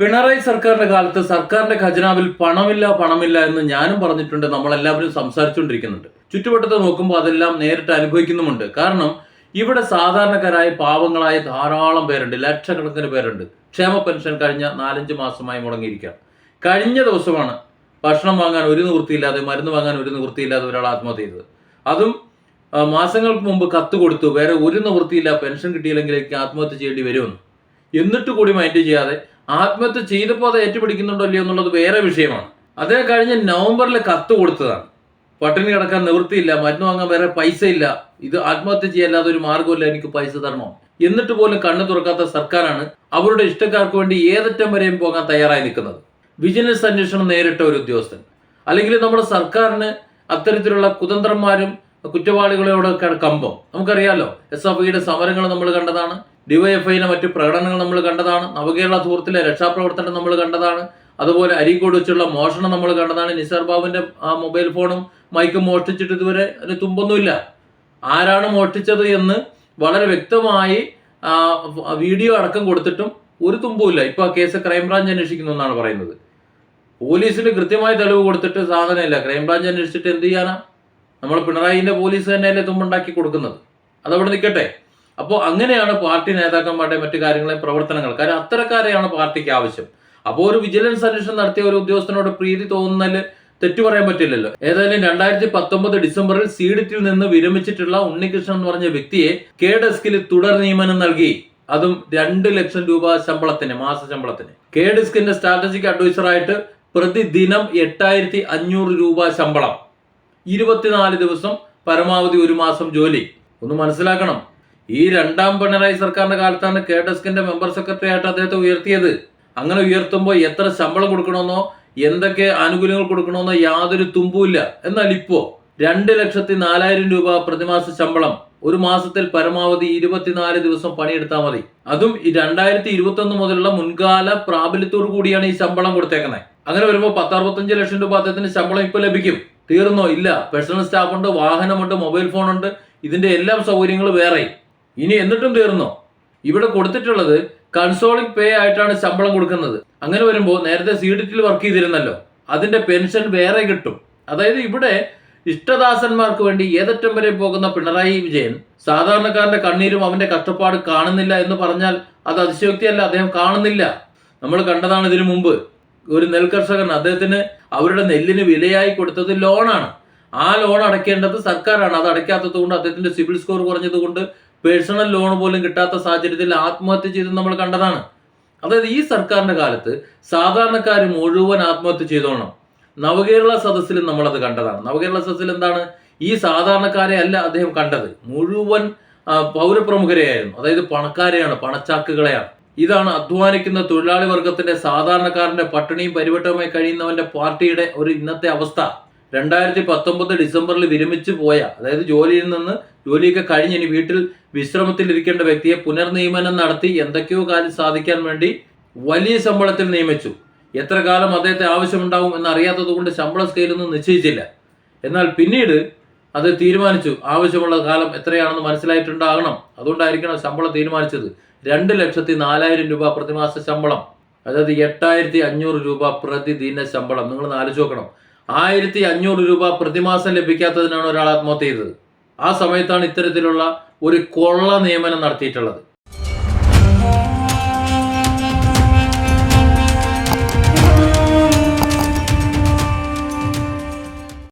പിണറായി സർക്കാരിന്റെ കാലത്ത് സർക്കാരിന്റെ ഖജനാവിൽ പണമില്ല പണമില്ല എന്ന് ഞാനും പറഞ്ഞിട്ടുണ്ട് നമ്മളെല്ലാവരും സംസാരിച്ചുകൊണ്ടിരിക്കുന്നുണ്ട്. ചുറ്റുവട്ടത്ത് നോക്കുമ്പോൾ അതെല്ലാം നേരിട്ട് അനുഭവിക്കുന്നുമുണ്ട്. കാരണം ഇവിടെ സാധാരണക്കാരായ പാവങ്ങളായ ധാരാളം പേരുണ്ട് ലക്ഷക്കണക്കിന് പേരുണ്ട്. ക്ഷേമ പെൻഷൻ കഴിഞ്ഞ നാലഞ്ച് മാസമായി മുടങ്ങിയിരിക്കുകയാണ്. കഴിഞ്ഞ ദിവസമാണ് ഭക്ഷണം വാങ്ങാൻ ഒരു നിവൃത്തിയില്ലാതെ മരുന്ന് വാങ്ങാൻ ഒരു നിവൃത്തിയില്ലാതെ ഒരാൾ ആത്മഹത്യ ചെയ്തത്. അതും മാസങ്ങൾക്ക് മുമ്പ് കത്ത് കൊടുത്തു വേറെ ഒരു നിവൃത്തിയില്ല പെൻഷൻ കിട്ടിയില്ലെങ്കിലേക്ക് ആത്മഹത്യ ചെയ്യേണ്ടി വരുമെന്ന്. എന്നിട്ട് കൂടി മൈൻഡ് ചെയ്യാതെ ആത്മഹത്യ ചെയ്തപ്പോൾ അത് ഏറ്റുപിടിക്കുന്നുണ്ടോ അല്ലയോ എന്നുള്ളത് വേറെ വിഷയമാണ്. അതേ കഴിഞ്ഞ് നവംബറിൽ കത്ത് കൊടുത്തതാണ്. പട്ടിണി കിടക്കാൻ നിവൃത്തിയില്ല മരുന്ന് വാങ്ങാൻ വേറെ പൈസ ഇല്ല ഇത് ആത്മഹത്യ ചെയ്യാല്ലാതെ ഒരു മാർഗമില്ല എനിക്ക് പൈസ തരണോ? എന്നിട്ട് പോലും കണ്ണു തുറക്കാത്ത സർക്കാരാണ് അവരുടെ ഇഷ്ടക്കാർക്ക് വേണ്ടി ഏതറ്റം വരെയും പോകാൻ തയ്യാറായി നിൽക്കുന്നത്. വിജിലൻസ് അന്വേഷണം നേരിട്ട ഒരു ഉദ്യോഗസ്ഥൻ. അല്ലെങ്കിൽ നമ്മുടെ സർക്കാരിന് അത്തരത്തിലുള്ള കുതന്ത്രന്മാരും കുറ്റവാളികളോടൊക്കെ കമ്പം. നമുക്കറിയാലോ എസ് എഫ് ഐയുടെ സമരങ്ങൾ നമ്മൾ കണ്ടതാണ്. ഡിവൈഎഫ്ഐയിലെ മറ്റ് പ്രകടനങ്ങൾ നമ്മൾ കണ്ടതാണ്. നവകേരള സുഹൃത്തിലെ രക്ഷാപ്രവർത്തനം നമ്മൾ കണ്ടതാണ്. അതുപോലെ അരീക്കോട് വെച്ചുള്ള മോഷണം നമ്മൾ കണ്ടതാണ്. നിസാർ ബാബുവിന്റെ ആ മൊബൈൽ ഫോണും മൈക്കും മോഷ്ടിച്ചിട്ട് ഇതുവരെ ഒരു തുമ്പൊന്നുമില്ല. ആരാണ് മോഷ്ടിച്ചത് എന്ന് വളരെ വ്യക്തമായി വീഡിയോ അടക്കം കൊടുത്തിട്ടും ഒരു തുമ്പുമില്ല. ഇപ്പൊ ആ കേസ് ക്രൈംബ്രാഞ്ച് അന്വേഷിക്കുന്നു എന്നാണ് പറയുന്നത്. പോലീസിന് കൃത്യമായ തെളിവ് കൊടുത്തിട്ട് സാധനമില്ല. ക്രൈംബ്രാഞ്ച് അന്വേഷിച്ചിട്ട് എന്ത് ചെയ്യാനാ? നമ്മൾ പിണറായിന്റെ പോലീസ് തന്നെയല്ലേ തുമ്പുണ്ടാക്കി കൊടുക്കുന്നത്. അതവിടെ നിൽക്കട്ടെ. അപ്പോൾ അങ്ങനെയാണ് പാർട്ടി നേതാക്കന്മാരുടെ മറ്റു കാര്യങ്ങളെ പ്രവർത്തനങ്ങൾ. കാരണം അത്തരക്കാരെയാണ് പാർട്ടിക്ക് ആവശ്യം. അപ്പോൾ ഒരു വിജിലൻസ് അന്വേഷണം നടത്തിയ ഒരു ഉദ്യോഗസ്ഥനോട് പ്രീതി തോന്നുന്നതിൽ തെറ്റു പറയാൻ പറ്റില്ലല്ലോ. ഏതായാലും രണ്ടായിരത്തി പത്തൊമ്പത് ഡിസംബറിൽ സീഡിറ്റിൽ നിന്ന് വിരമിച്ചിട്ടുള്ള ഉണ്ണികൃഷ്ണൻ എന്ന് പറഞ്ഞ വ്യക്തിയെ കെ ഡെസ്കിൽ തുടർ നിയമനം നൽകി. അതും രണ്ട് ലക്ഷം രൂപ ശമ്പളത്തിന് മാസ ശമ്പളത്തിന്. കെ ഡെസ്കിന്റെ സ്ട്രാറ്റജിക് അഡ്വൈസറായിട്ട് പ്രതിദിനം എട്ടായിരത്തി അഞ്ഞൂറ് രൂപ ശമ്പളം. ഇരുപത്തിനാല് ദിവസം പരമാവധി ഒരു മാസം ജോലി. ഒന്ന് മനസ്സിലാക്കണം. ഈ രണ്ടാം പിണറായി സർക്കാരിന്റെ കാലത്താണ് കെ ഡെസ്കിന്റെ മെമ്പർ സെക്രട്ടറി ആയിട്ട് അദ്ദേഹത്തെ ഉയർത്തിയത്. അങ്ങനെ ഉയർത്തുമ്പോൾ എത്ര ശമ്പളം കൊടുക്കണമെന്നോ എന്തൊക്കെ ആനുകൂല്യങ്ങൾ കൊടുക്കണമെന്നോ യാതൊരു തുമ്പുമില്ല എന്നാൽ ഇപ്പോ രണ്ട് ലക്ഷത്തി നാലായിരം രൂപ പ്രതിമാസ ശമ്പളം. ഒരു മാസത്തിൽ പരമാവധി ഇരുപത്തിനാല് ദിവസം പണിയെടുത്താൽ മതി. അതും രണ്ടായിരത്തി ഇരുപത്തി ഒന്ന് മുതലുള്ള മുൻകാല പ്രാബല്യത്തോടു കൂടിയാണ് ഈ ശമ്പളം കൊടുത്തേക്കുന്നത് അങ്ങനെ വരുമ്പോൾ പത്തറുപത്തഞ്ച് ലക്ഷം രൂപ അദ്ദേഹത്തിന് ശമ്പളം ഇപ്പൊ ലഭിക്കും. തീർന്നോ? ഇല്ല. പേഴ്സണൽ സ്റ്റാഫ് ഉണ്ട് വാഹനമുണ്ട് മൊബൈൽ ഫോൺ ഉണ്ട് ഇതിന്റെ എല്ലാം സൗകര്യങ്ങൾ വേറെ. ഇനി എന്നിട്ടും തീർന്നോ? ഇവിടെ കൊടുത്തിട്ടുള്ളത് കൺസോളിംഗ് പേ ആയിട്ടാണ് ശമ്പളം കൊടുക്കുന്നത്. അങ്ങനെ വരുമ്പോൾ നേരത്തെ സീഡിറ്റിൽ വർക്ക് ചെയ്തിരുന്നല്ലോ. അതിന്റെ പെൻഷൻ വേറെ കിട്ടും. അതായത് ഇവിടെ ഇഷ്ടദാസന്മാർക്ക് വേണ്ടി ഏതറ്റം വരെ പോകുന്ന പിണറായി വിജയൻ സാധാരണക്കാരന്റെ കണ്ണീരും അവന്റെ കഷ്ടപ്പാട് കാണുന്നില്ല എന്ന് പറഞ്ഞാൽ അത് അതിശയോക്തിയല്ല. അദ്ദേഹം കാണുന്നില്ല. നമ്മൾ കണ്ടതാണ് ഇതിനു മുമ്പ് ഒരു നെൽകർഷകൻ അദ്ദേഹത്തിന് അവരുടെ നെല്ലിന് വിലയായി കൊടുത്തത് ലോണാണ്. ആ ലോൺ അടയ്ക്കേണ്ടത് സർക്കാരാണ്. അത് അടയ്ക്കാത്തത് കൊണ്ട് അദ്ദേഹത്തിന്റെ സിവിൽ സ്കോർ കുറഞ്ഞത് കൊണ്ട് പേഴ്സണൽ ലോൺ പോലും കിട്ടാത്ത സാഹചര്യത്തിൽ ആത്മഹത്യ ചെയ്ത് നമ്മൾ കണ്ടതാണ്. അതായത് ഈ സർക്കാരിന്റെ കാലത്ത് സാധാരണക്കാർ മുഴുവൻ ആത്മഹത്യ ചെയ്തോണം. നവകേരള സദസ്സിൽ നമ്മളത് കണ്ടതാണ്. നവകേരള സദസ്സിൽ എന്താണ്? ഈ സാധാരണക്കാരെ അല്ല അദ്ദേഹം കണ്ടത്. മുഴുവൻ പൗരപ്രമുഖരെയായിരുന്നു. അതായത് പണക്കാരെയാണ് പണച്ചാക്കുകളെയാണ്. ഇതാണ് അധ്വാനിക്കുന്ന തൊഴിലാളി വർഗത്തിന്റെ സാധാരണക്കാരന്റെ പട്ടിണിയും പരിവട്ടവുമായി കഴിയുന്നവന്റെ പാർട്ടിയുടെ ഒരു ഇന്നത്തെ അവസ്ഥ. രണ്ടായിരത്തി പത്തൊമ്പത് ഡിസംബറിൽ വിരമിച്ചു പോയ അതായത് ജോലിയിൽ നിന്ന് ജോലിയൊക്കെ കഴിഞ്ഞ് ഇനി വീട്ടിൽ വിശ്രമത്തിൽ ഇരിക്കേണ്ട വ്യക്തിയെ പുനർനിയമനം നടത്തി എന്തൊക്കെയോ കാര്യം സാധിക്കാൻ വേണ്ടി വലിയ ശമ്പളത്തിൽ നിയമിച്ചു. എത്ര കാലം അദ്ദേഹത്തെ ആവശ്യമുണ്ടാവും എന്നറിയാത്തത് കൊണ്ട് ശമ്പള സ്കെയിലൊന്നും നിശ്ചയിച്ചില്ല. എന്നാൽ പിന്നീട് അത് തീരുമാനിച്ചു. ആവശ്യമുള്ള കാലം എത്രയാണെന്ന് മനസ്സിലായിട്ടുണ്ടാകണം. അതുകൊണ്ടായിരിക്കണം ശമ്പളം തീരുമാനിച്ചത്. രണ്ട് ലക്ഷത്തി നാലായിരം രൂപ പ്രതിമാസ ശമ്പളം. അതായത് എട്ടായിരത്തി അഞ്ഞൂറ് രൂപ പ്രതിദിന ശമ്പളം. നിങ്ങൾ ആലോചിച്ച് നോക്കണം. ആയിരത്തി അഞ്ഞൂറ് രൂപ പ്രതിമാസം ലഭിക്കാത്തതിനാണ് ഒരാൾ ആത്മഹത്യ ചെയ്തത്. ആ സമയത്താണ് ഇത്തരത്തിലുള്ള ഒരു കൊള്ള നിയമനം നടത്തിയിട്ടുള്ളത്.